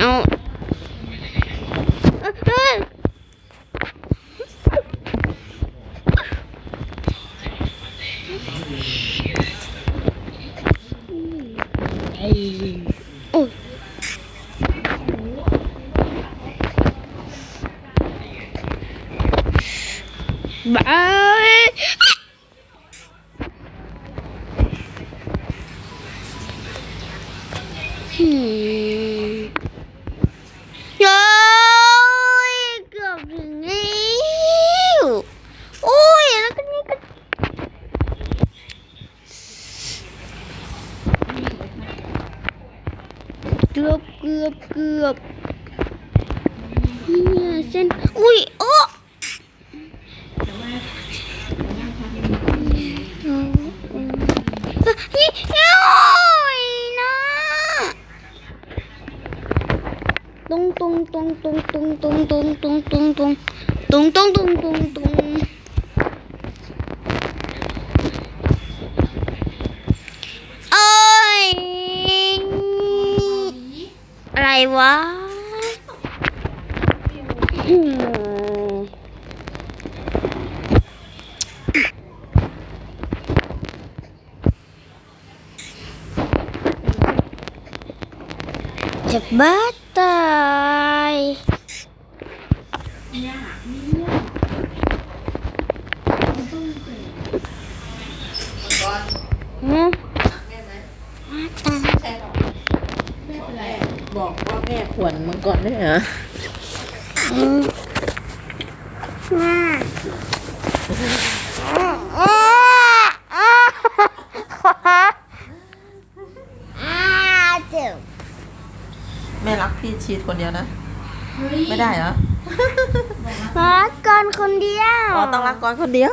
out. için บ้าตายฮะบอกว่าแม่ขวนมังกรได้เหรออืมน่าอ่าอ่าอ่าเจ็บ แม่รักพี่ชีดคนเดียวนะ ไม่ได้เหรอรักก่อนคนเดียว อ๋อต้องรักก่อนคนเดียว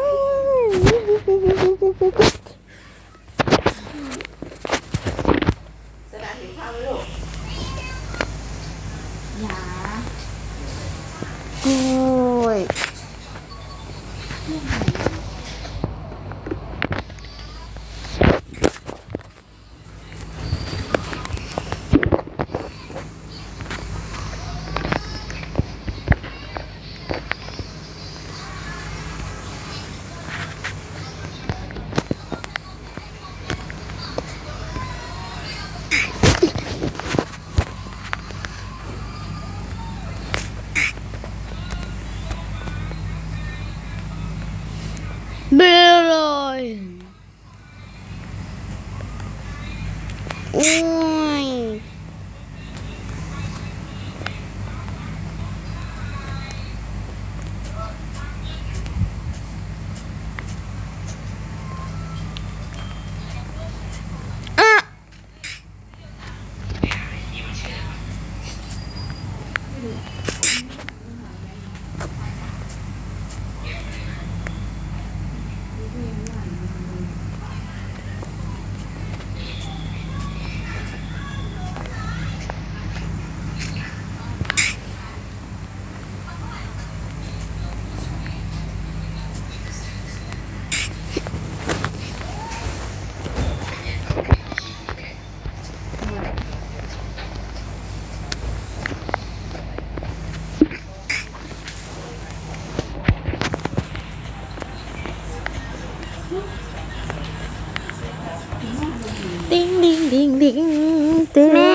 แม่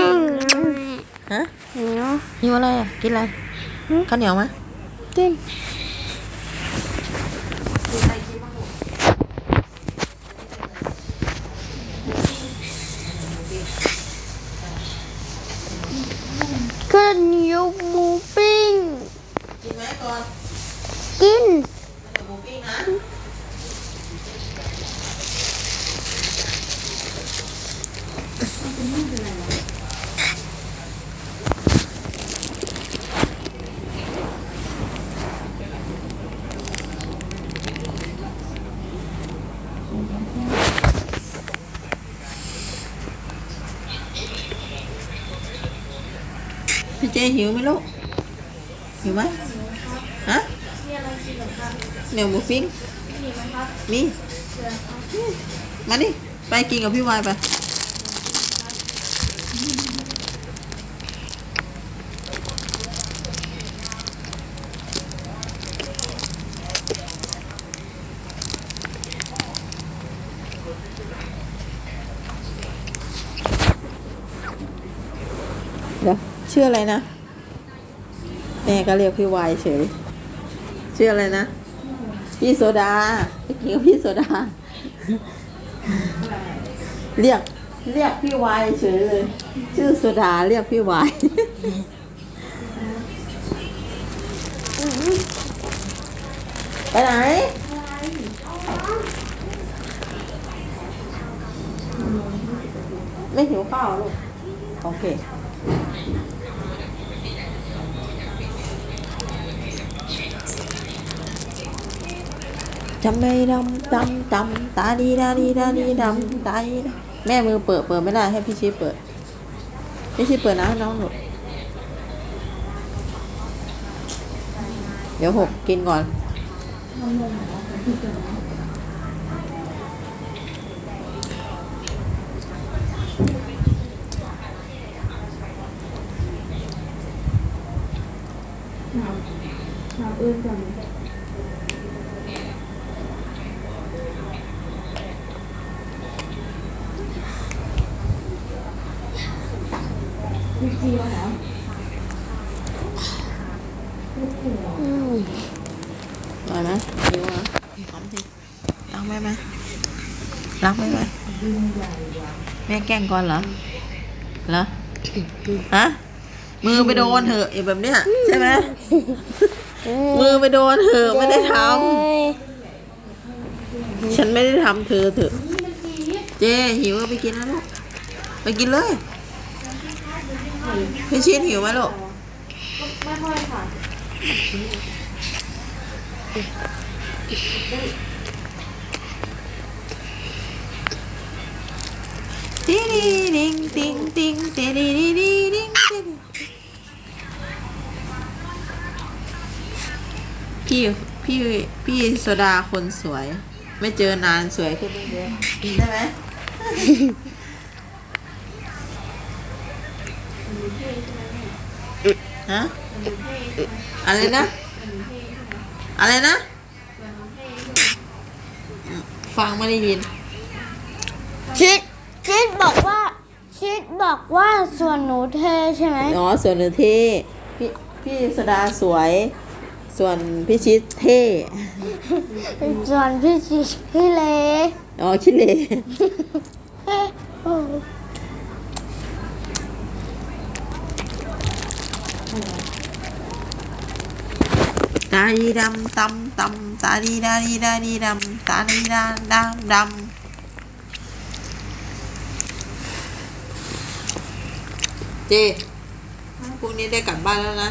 ฮะเหนียวหิวอะไรอะกินอะไรข้าวเหนียวไหมกิ หิวไหมลูก หิวไหมฮะเหนียวหมูปิ้งมีมาดิไปกินกับพี่วายไปเดี๋ยวชื่ออะไรนะ ม่ก็เรียกพี่วายเฉยชื่ออะไรนะ พี่โซดาพี่กินกับพี่โซดา เรียกเรียกพี่วายเฉยเลย ชื่อโซดาเรียกพี่วายไปไหน ไม่หิวข้าวลูก โอเค จำไม่ดำดำดำตาดีดาดีดาดีดำตาดีแม่มือเปิดเปิดไม่ได้ให้พี่ชี้เปิด พี่ชี้เปิดนะน้องหนูเดี๋ยวหกกินก่อนำอื่นจังพี่จีวะเหรอ อืม อร่อยไหมหิวเหรอหอมสิ รักไหมไหมรักไหมไหมแม่แกล้งก่อนเหรอเหรอฮะมือไปโดนเถอะไอ้แบบเนี้ยใช่ไหมมือไปโดนเถอะไม่ได้ทำฉันไม่ได้ทำเธอเถอะ เจ๊หิวก็ไปกินนะลูกไปกินเลยพี่ชินหิวไหมลูกไม่ค่อยค่ะ ติดิดิงติงติงติดิดิดิดิงติดิพี่พี่พี่โซดาคนสวย ไม่เจอนานสวยขึ้นเรื่อยๆได้ไหมฮะอะไรนะอะไรนะ ฟังไม่ได้ยินชิด ชิดบอกว่า ชิดบอกว่าส่วนหนูเทใช่ไหมอ๋อส่วนหนึ่งเท่พี่พี่สดาสวย ส่วนพี่ชิดเท่ส่วนพี่ชิดพี่เล็กอ๋อคิดเลยโอ้ตาดีดำตำตำตาดีดาดีดาดีดำตาดีดาดำดำ เจพรุ่งนี้ได้กลับบ้านแล้วนะ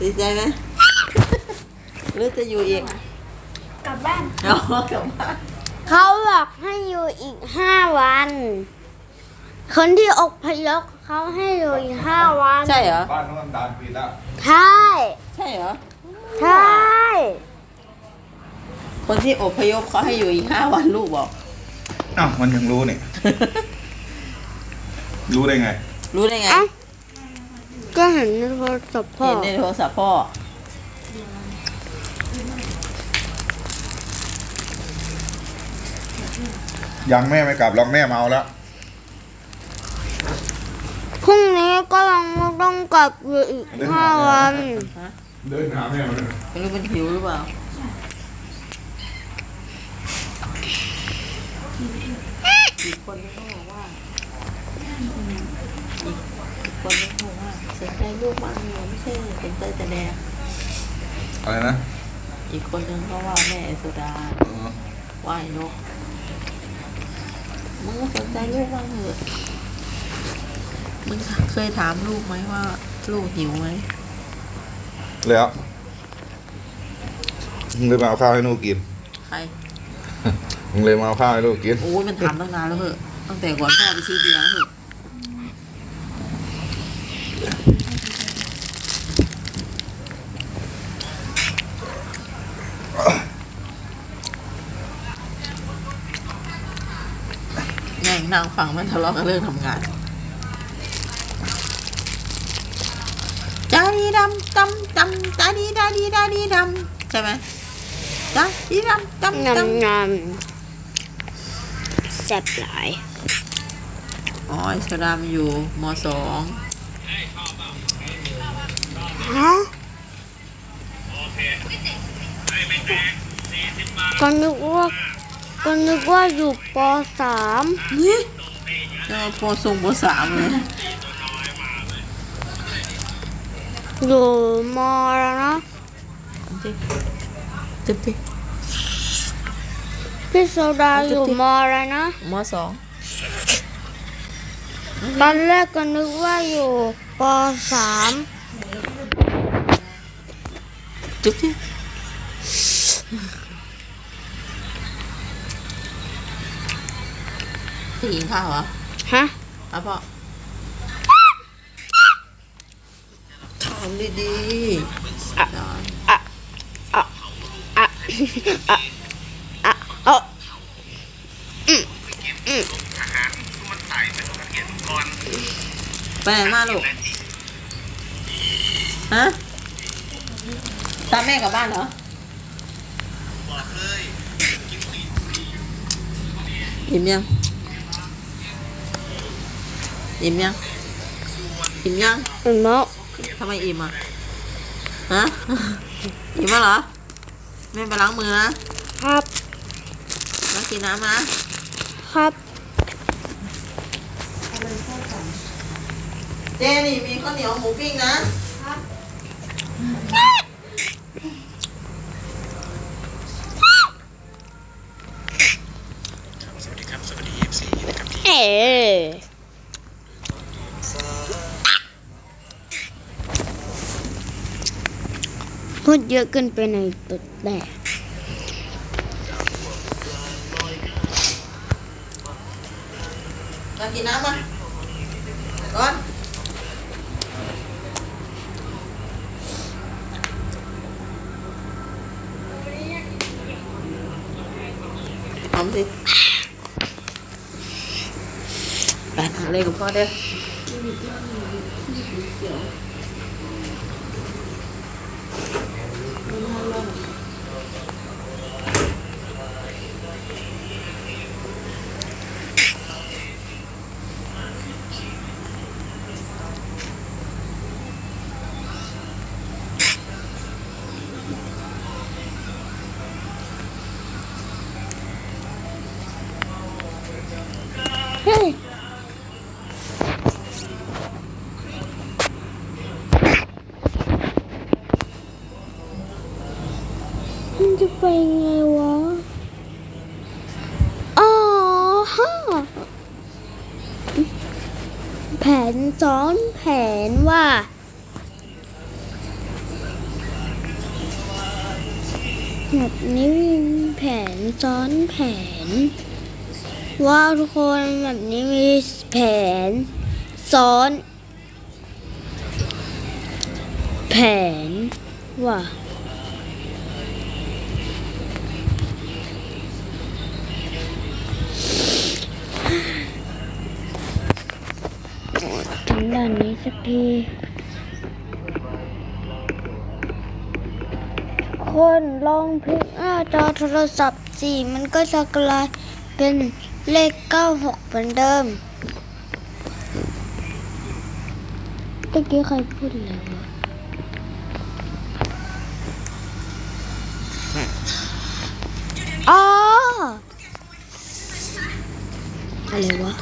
ดีใจไหมหรือจะอยู่อีกกลับบ้านอ๋อกลับบ้านเขาบอกให้อยู่อีกห้าวัน คนที่อพยพเขาให้อยู่อีกห้าวัน ใช่เหรอ บ้านน้องน้ำตาลปิดแล้ว ใช่ ใช่เหรอ ใช่ คนที่อพยพเขาให้อยู่อีกห้าวันลูกบอก อ้าวมันยังรู้เนี่ย รู้ได้ไง รู้ได้ไงเอ้าก็เห็นในโทรศัพท์พ่อ เห็นในโทรศัพท์พ่อ ยังแม่ไม่กลับหรอกแม่เมาแล้ว พรุ่งนี้ก็ยังไม่ต้องกลับอยู่อีกห้าวัน เดินหาแม่มาเลยไม่รู้มันหิวหรือเปล่า อีกคนนึงก็บอกว่า อีกอีกคนนึงก็บอกว่าสนใจลูกบ้างเนี่ยไม่ใช่สนใจแต่แดกอะไรนะอีกคนนึงก็ว่าแม่ไอโซดาเออว่ายนกมึงก็สนใจลูกบ้างเถอะมึงเคยถามลูกไหมว่า ลูกหิวไหมแล้วมึงเลยมาเอาข้าวให้ลูกกินใครมึงเลยมาเอาข้าวให้ลูกกิน โอ้ยมันถามตั้งนานแล้วเหอะตั้งแต่ก่อนพ่อไปซื้อเบียร์แล้วเหอะ แย่งนั่งฟังมันทะเลาะกันเรื่องทำงานจาดีดำตำตำตาดีดาดีดาดีดำใช่ไหมจาดีดำตำงามตำงามแซ่บหลายอ๋อไอโซดามันอยู่มสองฮะก็นึกว่า ก็นึกว่าอยู่ปสามนี่จะมาปทรงปสามเลยอยู่มแล้วนะจุดดิพี่โซดาอยู่มอะไรนะมสองตอนแรกก็นึกว่าอยู่ปสามจุดดิ จะกินข้าวเหรอฮะเอาพ่อทำดีๆอะจอนอะอะอะอะอะเอาไปไหนมาลูก ฮะ ตามแม่กลับบ้านเหรออิ่มยัง อิ่มยัง อิ่มยังเห็นไหมทำไมอิ่มอะ ฮะ อิ่มแล้วเหรอ แม่ไปล้างมือนะ ครับแล้วกินน้ำนะ ครับ เจนี่มีข้าวเหนียวหมูปิ้งนะเอ๋พู ดเยอะเกินไปในตุดแดดมากินน้ำมาก่อนหอมสิไปทำอะไรกับพ่อเด้อ Thank you. ซ้อนแผนว่า แบบนี้มีแผนซ้อนแผน ว่าทุกคนแบบนี้มีแผน ซ้อน แผนว่า ถึงด่านนี้สักที คนลองพลิกหน้าจอโทรศัพท์สิมันก็จะกลายเป็นเลข 96 เหมือนเดิมเมื่อกี้ใครพูดอะไรวะอ๋ออะไรวะ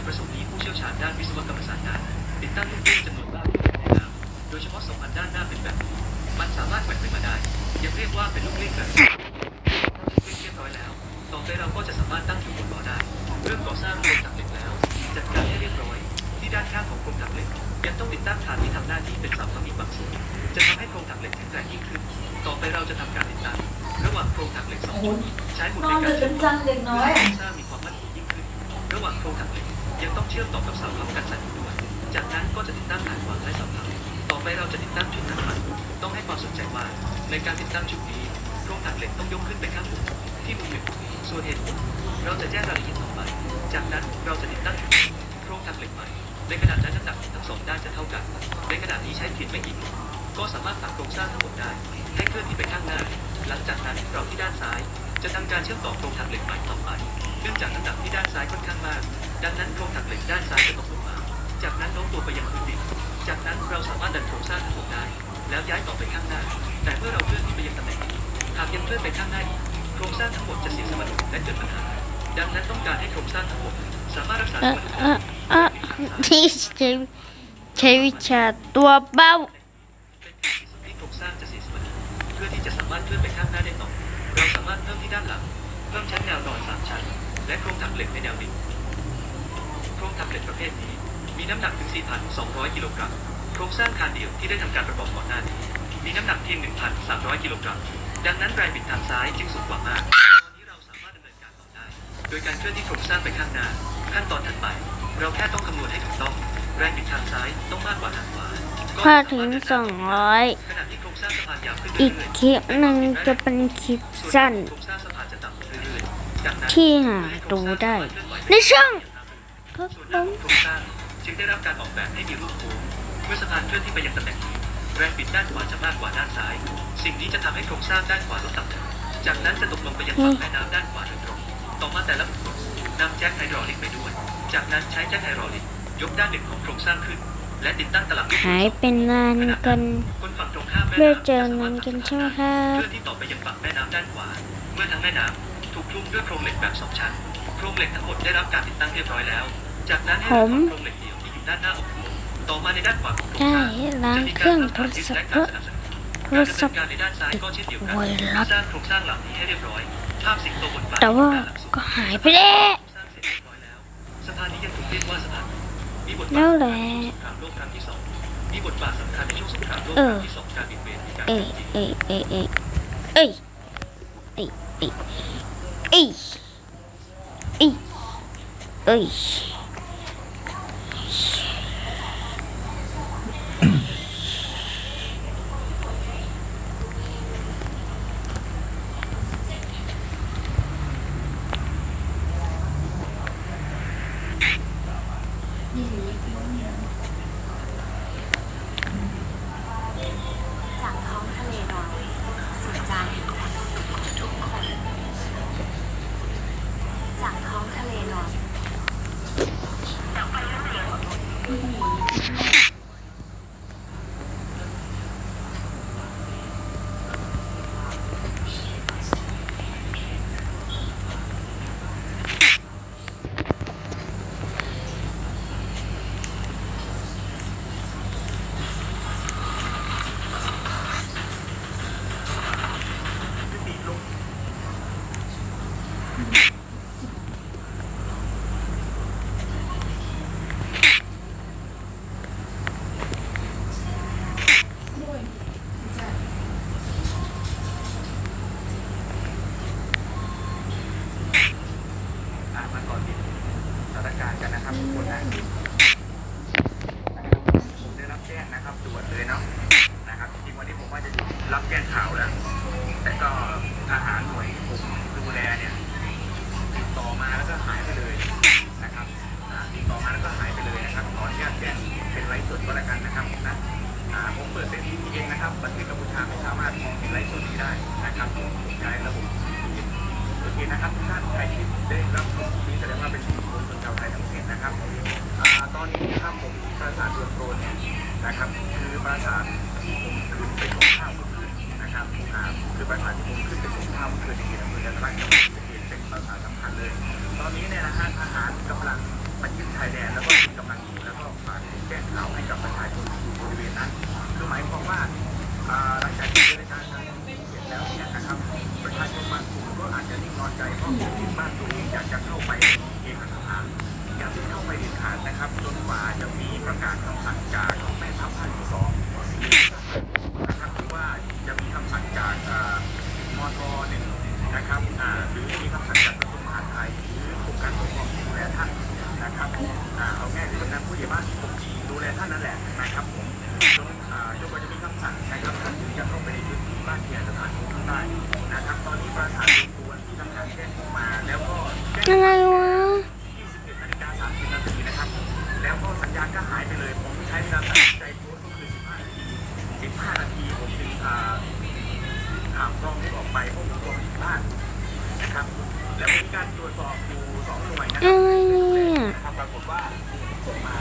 จุดประสงค์นี้ผู้เชี่ยวชาญด้านวิศวกรรมศาสตร์นั้นติดตั้งลูกเล่นจำนวนมากในแม่น้ำโดยเฉพาะสองอันด้านหน้าเป็นแบบนี้มันสามารถแกว่งไปมาได้ ยังเรียกว่าเป็นลูกเล่นแบบนี้เรียบร้อยแล้ว ต่อไปเราก็จะสามารถตั้งอยู่บนล้อได้ เรื่องก่อสร้างโครงถังเหล็กแล้ว จัดการให้เรียบร้อย ที่ด้านข้างของโครงถังเหล็ก ยังต้องติดตั้งฐานที่ทำหน้าที่เป็นเสาค้ำอีกบางส่วนจะทำให้โครงถังเหล็กแข็งแรงยิ่งขึ้น ต่อไปเราจะทำการติดตั้งระหว่างโครงถังเหล็กสองจุดใช้หมุดนอในนการดึกเชื่เป็อมนจังเด็กน้อยอะสร้างมีความมั่นคงยิ่งขึ้น ระหว่างโครงถังเหล็ก ยังต้องเชื่อมต่อกับเสาค้ำกันสั่นด้วยจากนั้นก็จะติดตั้งฐานวางและเสาค้ำต่อไปเราจะติดตั้งจุดน้ำมันต้องให้ความสนใจว่า ในการติดตั้งจุดนี้โครงถังเหล็กต้องยกขึ้นไปข้างบนที่มุมหนึ่งส่วนเหตุผลเราจะแจ้งรายละเอียดต่อไป จากนั้นเราจะติดตั้งโครงถังเหล็กใหม่ในขณะนั้นน้ำหนักทั้งสองด้านจะเท่ากัน ในขณะนี้ใช้เพียงไม่กี่นิ้วก็สามารถผลักโครงสร้างทั้งหมดได้ให้เคลื่อนที่ไปข้างหน้า หลังจากนั้นเราที่ด้านซ้าย จะทำการเชื่อมต่อโครงถังเหล็กใหม่ต่อไป เนื่องจากน้ำหนักที่ด้านซ้ายค่อนข้างมาก ดังนั้นโครงถังเหล็กด้านซ้ายจะตกลงมา จากนั้นโน้มตัวไปยังพื้นดิน จากนั้นเราสามารถดันโครงสร้างทั้งหมดได้ แล้วย้ายต่อไปข้างหน้า แต่เมื่อเราเคลื่อนที่ไปยังตำแหน่งนี้หากยังเคลื่อนไปข้างหน้าอีกโครงสร้างทั้งหมดจะเสียสมดุลและเกิดปัญหา ดังนั้นต้องการให้โครงสร้างทั้งหมดสามารถรักษาสเอ่อมดุลเอ่อเอ่อที่ใช้ใช้วิชาตัวเบ้าที่โครงสร้างจะเสียสมดุลเพื่อที่จะสามารถเคลื่อนไปข้างหน้าได้ต่อเราสามารถเพิ่มที่ด้านหลังเพิ่มชั้นแนวนอนสามชั้นและโครงถังเหล็กในแนวดิ่ง โครงถังเหล็กประเภทนี้ มีน้ำหนักถึง 4,200 กิโลกรัม โครงสร้างคานเดียวที่ได้ทำการประกอบก่อนหน้านี้ มีน้ำหนักเพียง 1,300 กิโลกรัม ดังนั้นแรงบิดทางซ้ายจึงสูงกว่ามาก ตอนนี้เราสามารถดำเนินการต่อได้ โดยการเคลื่อนที่โครงสร้างไปข้างหน้า ขั้นตอนถัดไป เราแค่ต้องคำนวณให้ถูกต้อง แรงบิดทางซ้ายต้องมากกว่าทางขวาก็ถ้าถึงสองร้อยขณะที่โครงสร้างสะพานยาวขึ้นอีกเรื่อยๆคลิปหนึ่งจะเป็นคลิปสั้นโครงสร้างสะพานจะต่ำลงเรื่อยๆจากนั้นที่หาดูได้ ในช่องครับ ส่วนผหน้าของโครงสร้างจึงได้รับการออกแบบให้มีรูปโค้งเมื่อสะพานเคลื่อนที่ไปยังตำแหน่งนี้แรงบิดด้านขวาจะมากกว่าด้านซ้าย สิ่งนี้จะทำให้โครงสร้างด้านขวาลดต่ำลงจากนั้นจะตกลงไปยังฝั่งแม่น้ำด้านขวาโดยตรง ต่อมาแต่ละบุคคลนำแจ็คไฮดรอลิกไปด้วย จากนั้นใช้แจ็คไฮดรอลิกยกด้านหนึ่งของโครงสร้างขึ้น และติดตั้งตลับหายเป็นนานกันคนฝั่งตรงข้ามแม่เมื่อน้ำเจอนั้นกันใช่ไหมครับเคลื่อนที่ต่อไปยังฝั่งแม่น้ำด้านขวา เมื่อทางแม่น้ำถูกคลุมด้วยโครงเหล็กแบบสองชั้น โครงเหล็กทั้งหมดได้รับการติดตั้งเรียบร้อยแล้ว จากนั้นให้เราถอดโครงเหล็กเดี่ยวที่อยู่ด้านหน้าออกมาต่อมาในด้านขวาของโครงได้สร้างล้างจะมีเคการื่รองรับโทสารรทิศศัพและท์การเพื่อสนับสนุนการดำเนินการในด้านซ้ายก็เช่นเดียวกันไวรัสสร้างโครงสร้างหลังนี้ให้เรียบร้อยภาพสิงโตบนฟ้าแต่ว่าก็หายไปแล้วสร้างเสร็จเรียบร้อยแล้วสะพานนี้ยังถูกเรียกว่าสะพานมีบทบาทแล้วแหละสงครามโลกครั้งที่สองมีบทบาทสำคัญในช่วงสงครามโลกเอคอรั้งที่สองการบิดเบนในการเอ้ยโจมตีเอ้ยเอ้ยเอ้ยเอ้ยเอ้ยเอ้ยเอ้ยเอ้ย Jesus. ประชิดชายแดนแล้วก็มีกำลังอยู่แล้วก็ฝากแจ้งข่าวให้กับประชาชนที่อยู่บริเวณนั้นคือหมายความว่าหลังจากที่เจรจาทางเสร็จแล้วเนี่ยนะครับประชาชนบางกลุ่มก็อาจจะนิ่งนอนใจเพราะคิดบ้านตัวเองอยากจะเข้าไปเองสภาอยากจะเข้าไปเด็ดขาดนะครับจนกว่าจะมีประกาศคำสั่งจากแม่ทัพภาคที่สองนะครับหรือว่าจะมีคำสั่งจากอ่ามทหนึ่งนะครับหรือมีคำสั่งจากกระทรวงมหาดไทยหรือกรมการปกครองที่ดูแลท่านนะครับ อ่าเอาง่ายๆคือกำนันผู้ใหญ่บ้านที่ผมดูแลท่านนั่นแหละนะครับผมจนอ่าจนกว่าจะมีคำสั่งนะครับท่านถึงจะเข้าไปในพื้นที่บ้านเทียนสถานของข้างใต้นะครับ ตอนนี้ประสานตัวที่ทำการแจ้งเข้ามาแล้วก็แจ้งอะไรวะ21นาฬิกา30นาทีนะครับ แล้วก็สัญญาณก็หายไปเลย ผมใช้เวลาตัดสินใจโพสต์ก็คือ 15 นาที 15 นาทีผมถึงอ่าข่าวกล้องนี้ออกไปเพราะผมกลัวผิดพลาดนะครับ แล้วมีการตรวจสอบอยู่สองหน่วยนะครับ ปรากฏว่าผมมา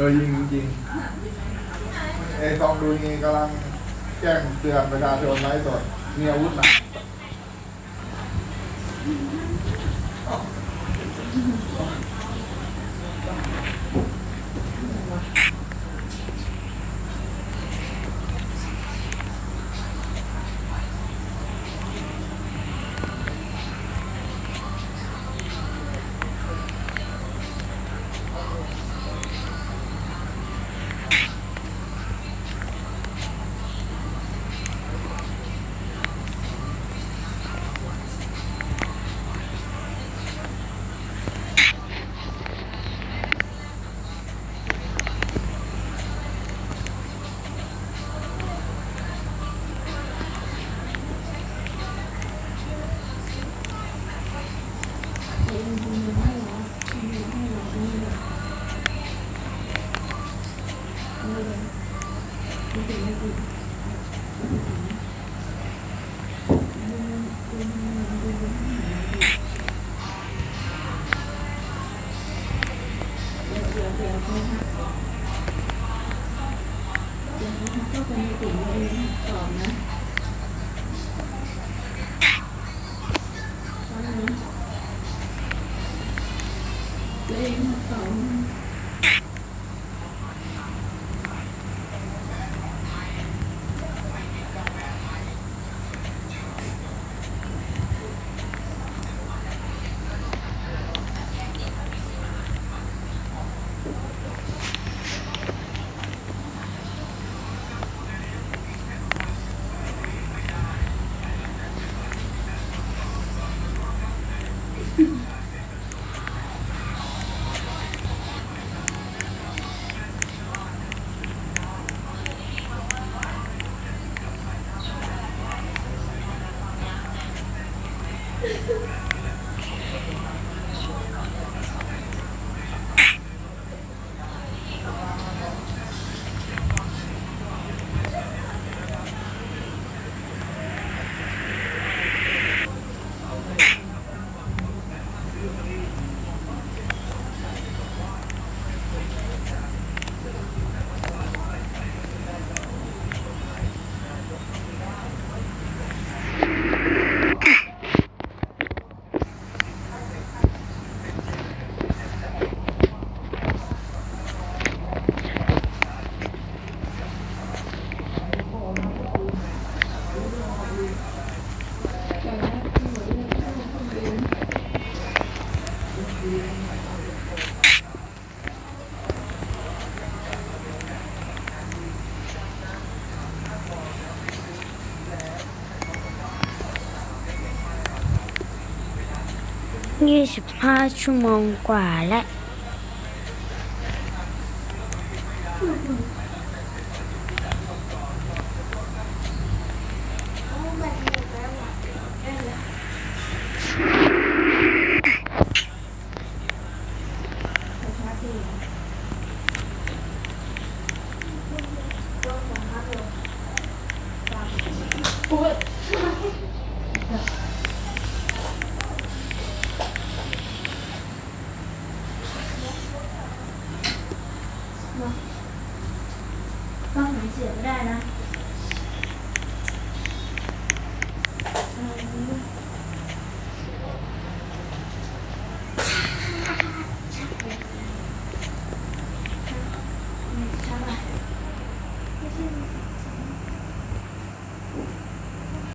เออยิงจริงไอ้ซองดูนี่กำลังแจ้งเตือนประชาชนไร้สดมีอาวุธหนัก ยี่สิบห้าชั่วโมงกว่าและต้องหาเสียไม่ได้นะ